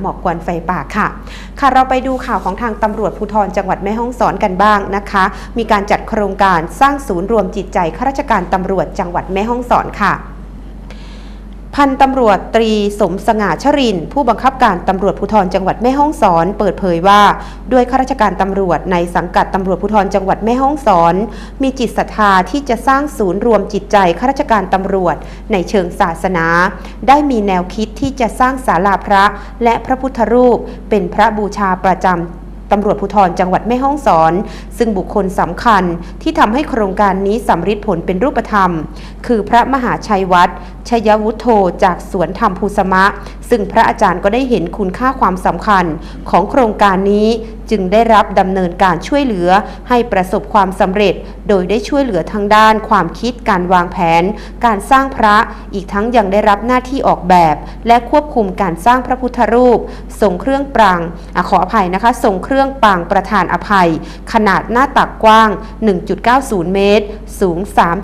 หมอกควันไฟป่าค่ะ ค่ะเราไปดูข่าวของทางตำรวจภูธรจังหวัดแม่ฮ่องสอนกันบ้างนะคะ มีการจัดโครงการสร้างศูนย์รวมจิตใจข้าราชการตำรวจจังหวัดแม่ฮ่องสอนค่ะ พันตำรวจตรีสมสง่าชริน ผู้บังคับการตำรวจภูธรจังหวัดแม่ฮ่องสอน เปิดเผยว่า ด้วยข้าราชการตำรวจในสังกัดตำรวจภูธรจังหวัดแม่ฮ่องสอน มีจิตศรัทธาที่จะสร้างศูนย์รวมจิตใจข้าราชการตำรวจ ในเชิงศาสนา ได้มีแนวคิดที่จะสร้างศาลาพระ และพระพุทธรูป เป็นพระบูชาประจำตำรวจภูธรจังหวัดแม่ฮ่องสอน ซึ่งบุคคลสำคัญที่ทำให้โครงการนี้สำเร็จผลเป็นรูปธรรม คือพระมหาชัยวัฒน์ชยวุฒโธจากสวนธรรมภูสมะ ซึ่งพระอาจารย์ก็ได้เห็นคุณค่าความสำคัญของโครงการนี้จึงได้รับดำเนินการช่วยเหลือให้ประสบความสำเร็จ โดยได้ช่วยเหลือทางด้านความคิดการวางแผน การสร้างพระอีกทั้งยังได้รับหน้าที่ออกแบบ และควบคุมการสร้างพระพุทธรูปทรงเครื่องปรางอขออภัยนะคะทรงเครื่องปรางประธานอภัย ขนาดหน้าตักกว้าง 1.90 เมตร สูง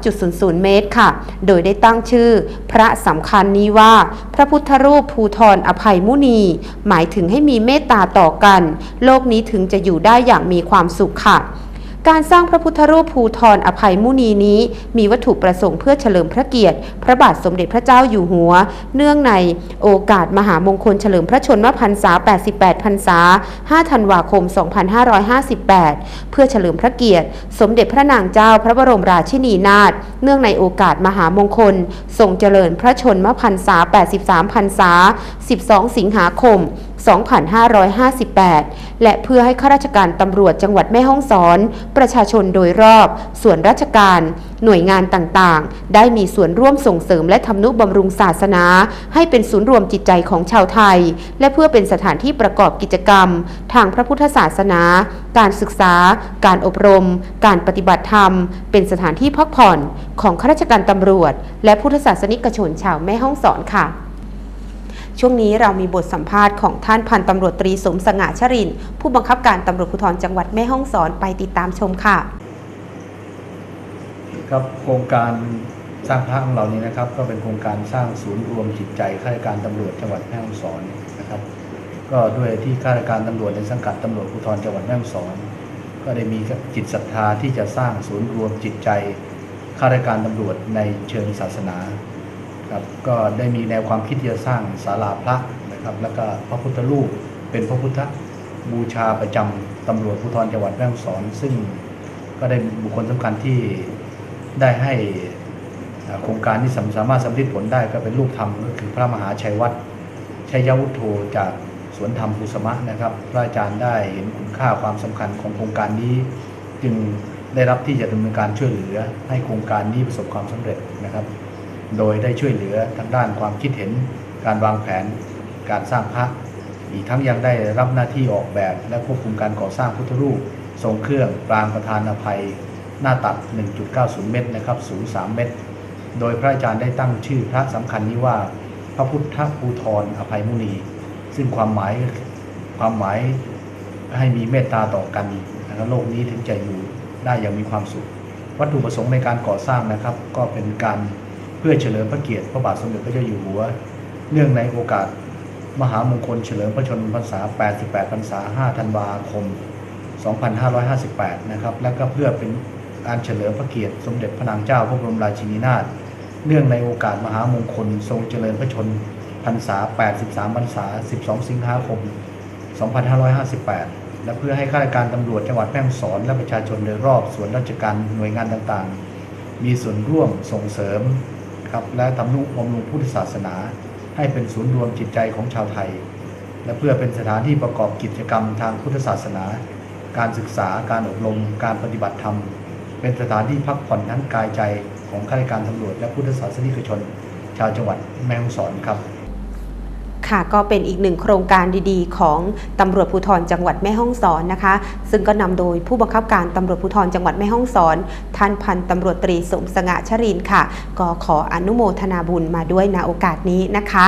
3.00 เมตรค่ะ โดยได้ตั้งชื่อ พระสำคัญนี้ว่า พระพุทธรูปภูทรอภัยมุนี หมายถึงให้มีเมตตาต่อกัน โลกนี้ถึงจะอยู่ได้อย่างมีความสุขค่ะ การสร้างพระพุทธรูปภูทรอภัยมุนีนี้ มีวัตถุประสงค์เพื่อเฉลิมพระเกียรติ พระบาทสมเด็จพระเจ้าอยู่หัว เนื่องในโอกาสมหามงคลเฉลิมพระชนมพรรษา 88 พรรษา 5 ธันวาคม 2558 เพื่อเฉลิมพระเกียรติ สมเด็จพระนางเจ้าพระบรมราชินีนาถเนื่องในโอกาสมหามงคลทรงเจริญพระชนมพรรษา 83 พรรษา 12 สิงหาคม 2558 และเพื่อให้ข้าราชการตำรวจจังหวัดแม่ฮ่องสอน ประชาชนโดยรอบ ส่วนราชการ หน่วยงานต่างๆ ได้มีส่วนร่วมส่งเสริมและทำนุบำรุงศาสนา ให้เป็นศูนย์รวมจิตใจของชาวไทย และเพื่อเป็นสถานที่ประกอบกิจกรรม ทางพระพุทธศาสนา การศึกษา การอบรม การปฏิบัติธรรม เป็นสถานที่พักผ่อนของข้าราชการตำรวจ และพุทธศาสนิกชนชาวแม่ฮ่องสอนค่ะ ช่วงนี้เรามีบทสัมภาษณ์ของท่านพันตำรวจตรีสมสง่าชริน ผู้บังคับการตำรวจภูธรจังหวัดแม่ฮ่องสอนไปติดตามชมค่ะ ครับโครงการสร้างพระของเรานี้นะครับ ก็เป็นโครงการสร้างศูนย์รวมจิตใจข้าราชการตำรวจจังหวัดแม่ฮ่องสอนนะครับ ก็ด้วยที่ข้าราชการตำรวจในสังกัดตำรวจภูธรจังหวัดแม่ฮ่องสอน ก็ได้มีจิตศรัทธาที่จะสร้างศูนย์รวมจิตใจข้าราชการตำรวจในเชิงศาสนา ครับก็ได้มีแนวความคิดจะสร้างศาลาพระนะครับ แล้วก็พระพุทธรูปเป็นพระพุทธบูชาประจำตำรวจภูธรจังหวัดแม่ฮ่องสอน ซึ่งก็ได้บุคคลสำคัญที่ได้ให้โครงการที่สามารถสำเร็จผลได้ก็เป็นรูปธรรมก็คือพระมหาชัยวัฒน์ชัยวุฒโธจากสวนธรรมภูสมะนะครับ พระอาจารย์ได้เห็นคุณค่าความสำคัญของโครงการนี้ จึงได้รับที่จะดำเนินการช่วยเหลือให้โครงการนี้ประสบความสำเร็จนะครับ โดยได้ช่วยเหลือทางด้านความคิดเห็น การวางแผน การสร้างพระอีกทั้งยังได้รับหน้าที่ออกแบบและควบคุมการก่อสร้างพุทธรูป ทรงเครื่องปรางประธานอภัย หน้าตัด 1.90 เมตรนะครับสูง 3 เมตร โดยพระอาจารย์ได้ตั้งชื่อพระสำคัญนี้ว่า พระพุทธภูธรอภัยมุนี ซึ่งความหมายความหมายให้มีเมตตาต่อกันนะครับโลกนี้ถึงจะอยู่ได้อย่างมีความสุข วัตถุประสงค์ในการก่อสร้างนะครับ ก็เป็นการ เพื่อเฉลิมพระเกียรติพระบาทสมเด็จพระเจ้าอยู่หัว เนื่องในโอกาส มหามงคลเฉลิมพระชนมพรรษา 88 พรรษา 5 ธันวาคม 2558 นะครับ และก็เพื่อเป็นการเฉลิมพระเกียรติสมเด็จพระนางเจ้าพระบรมราชินีนาถ เนื่องในโอกาสมหามงคลทรงเจริญพระชนพรรษา 83 พรรษา 12 สิงหาคม 2558 และเพื่อให้ข้าราชการตำรวจจังหวัดแม่ฮ่องสอนและประชาชนโดยรอบส่วนราชการหน่วยงานต่างๆ มีส่วนร่วมส่งเสริม ครับ และทำนุบำรุงพุทธศาสนา ให้เป็นศูนย์รวมจิตใจของชาวไทย และเพื่อเป็นสถานที่ประกอบกิจกรรมทางพุทธศาสนา การศึกษาการอบรม การปฏิบัติธรรม เป็นสถานที่พักผ่อนทั้งกายใจของข้าราชการตำรวจและพุทธศาสนิกชน ชาวจังหวัดแม่ฮ่องสอนครับ ค่ะก็เป็นอีกหนึ่งโครงการดีๆ ของตำรวจภูธรจังหวัดแม่ฮ่องสอนนะคะ ซึ่งก็นำโดยผู้บังคับการตำรวจภูธรจังหวัดแม่ฮ่องสอน ท่านพันตำรวจตรีสมสง่าชรินค่ะ ก็ขออนุโมทนาบุญมาด้วยณโอกาสนี้นะคะ